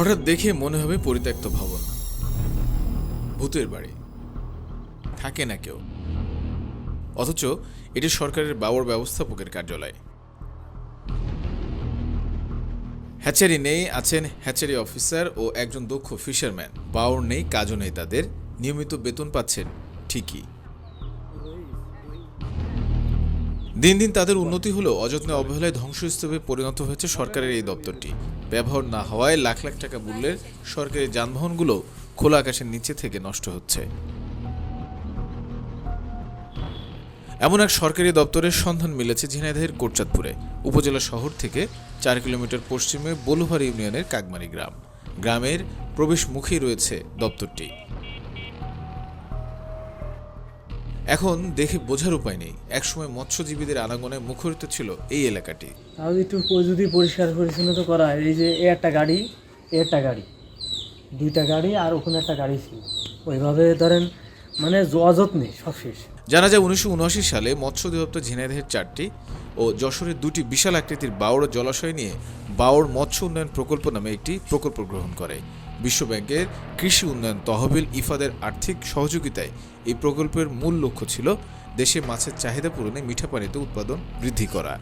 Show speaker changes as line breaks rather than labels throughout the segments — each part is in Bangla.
হঠাৎ দেখে মনে হবে পরিত্যক্ত ভবন। ভূতের বাড়ি। থাকে না কেউ। অথচ এটি সরকারের বাবর ব্যবস্থাপকের কার্যালয়। হ্যাচারি নেই, আছেন হ্যাচারি অফিসার ও একজন দক্ষ ফিশারম্যান। বাওর নেই, কাজও নেই তাদের। নিয়মিত বেতন পাচ্ছেন ঠিকই। দিন দিন তাদের উন্নতি হলেও অযত্নে অবহেলায় ধ্বংসস্তূপে পরিণত হয়েছে সরকারের এই দপ্তরটি। ব্যবহার না হওয়ায় লাখ লাখ টাকা মূল্যের সরকারি যানবাহনগুলো খোলা আকাশের নিচে থেকে নষ্ট হচ্ছে। এমন এক সরকারি দপ্তরের সন্ধান মিলেছে ঝিনাইদহের কোটচাঁদপুরে। উপজেলা শহর থেকে চার কিলোমিটার পশ্চিমে বলুহার ইউনিয়নের কাকমারি গ্রাম। গ্রামের প্রবেশ মুখেই রয়েছে দপ্তরটি। এখন দেখে বোঝার উপায় নেই। একসময় মৎস্যজীবীদের আনাগোনে মুখরিত ছিল এই এলাকাটি।
তাও একটু যদি পরিষ্কার পরিচ্ছন্ন তো করা হয়। এই যে এ একটা গাড়ি এ একটা গাড়ি দুইটা গাড়ি আর ওখানে একটা গাড়ি ছিল। ওইভাবে ধরেন মানে অযত্নে সব শেষ।
জানা যায় উনিশশো উনআশি সালে মৎস্য অধিদপ্তর ঝিনাইদহের চারটি ও যশোরের দুটি বিশাল আকৃতির বাওড় জলাশয় নিয়ে বাউড় মৎস্য উন্নয়ন প্রকল্প নামে একটি প্রকল্প গ্রহণ করে। বিশ্বব্যাংকের কৃষি উন্নয়ন তহবিল ইফাদের আর্থিক সহযোগিতায় এই প্রকল্পের মূল লক্ষ্য ছিল দেশে মাছের চাহিদা পূরণে মিঠা পানিতে উৎপাদন বৃদ্ধি করা।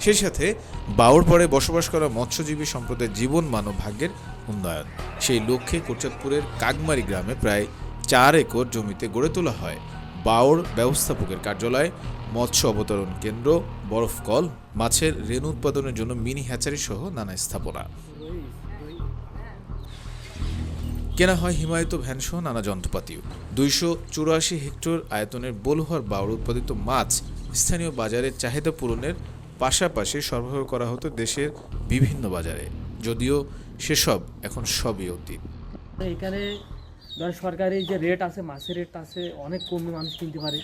সেই সাথে বাউর পরে বসবাস করা মৎস্যজীবী সম্প্রদায়ের জীবন, মান ও ভাগ্যের উন্নয়ন। সেই লক্ষ্যে কোটচাঁদপুরের কাকমারি গ্রামে প্রায় চার একর জমিতে গড়ে তোলা হয় বাউর ব্যবস্থাপকের কার্যালয়, মৎস্য অবতরণ কেন্দ্র বরফ কল, মাছের রেণু উৎপাদনের জন্য মিনি হ্যাচারি সহ নানা স্থাপনা। কেনা হয় হিমায়িত ভ্যানসহ নানা যন্ত্রপাতিও। দুইশো চুরাশি হেক্টর আয়তনের বলুহার বাউর উৎপাদিত মাছ স্থানীয় বাজারের চাহিদা পূরণের পাশাপাশি সরবরাহ করা হতো দেশের বিভিন্ন বাজারে। যদিও সেসব এখন সবই অতীত।
এখানে ধরেন সরকারি যে রেট আছে, মাছের রেট আছে, অনেক কমে মানুষ কিনতে পারে।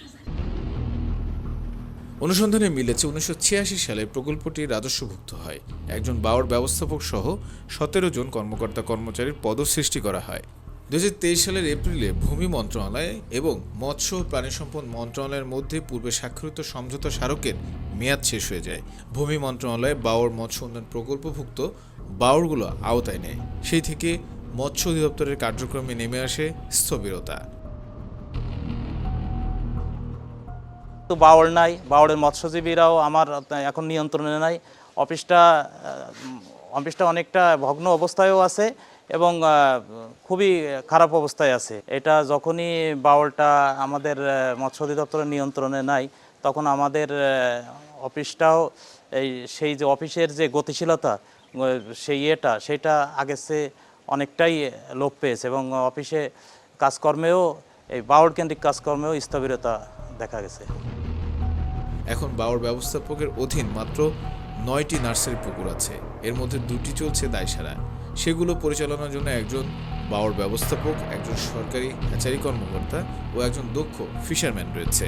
অনুসন্ধানে মিলেছে, উনিশশো ছিয়াশি সালে প্রকল্পটি রাজস্বভুক্ত হয়। একজন বাওর ব্যবস্থাপক সহ সতেরো জন কর্মকর্তা কর্মচারীর পদ সৃষ্টি করা হয়। দুই হাজার তেইশ সালের এপ্রিলে ভূমি মন্ত্রণালয় এবং মৎস্য ও প্রাণী সম্পদ মন্ত্রণালয়ের মধ্যে পূর্বে স্বাক্ষরিত সমঝোতা স্মারকের মেয়াদ শেষ হয়ে যায়। ভূমি মন্ত্রণালয় বাওর মৎস্য উন্নয়ন প্রকল্পভুক্ত বাওরগুলো আওতায় নেয়। সেই থেকে মৎস্য অধিদপ্তরের কার্যক্রমে নেমে আসে স্থবিরতা।
তো বাউল নাই, বাউলের মৎস্যজীবীরাও আমার এখন নিয়ন্ত্রণে নাই। অফিসটা অফিসটা অনেকটা ভগ্ন অবস্থায়ও আছে এবং খুবই খারাপ অবস্থায় আছে। এটা যখনই বাউলটা আমাদের মৎস্য অধিদপ্তরের নিয়ন্ত্রণে নাই, তখন আমাদের অফিসটাও এই সেই যে অফিসের যে গতিশীলতা সেই ইয়েটা, সেটা আগের চেয়ে অনেকটাই লোপ পেয়েছে এবং অফিসে কাজকর্মেও, এই বাওড় কেন্দ্রিক কাজকর্মেও স্থবিরতা দেখা গেছে।
এখন বাওর ব্যবস্থাপকের অধীন মাত্র নয়টি নার্সারি পুকুর আছে। এর মধ্যে দুটি চলছে দায়সারা সেগুলো পরিচালনার জন্য একজন বাওর ব্যবস্থাপক, একজন সরকারি হ্যাচারি কর্মকর্তা ও একজন দক্ষ ফিশারম্যান রয়েছে।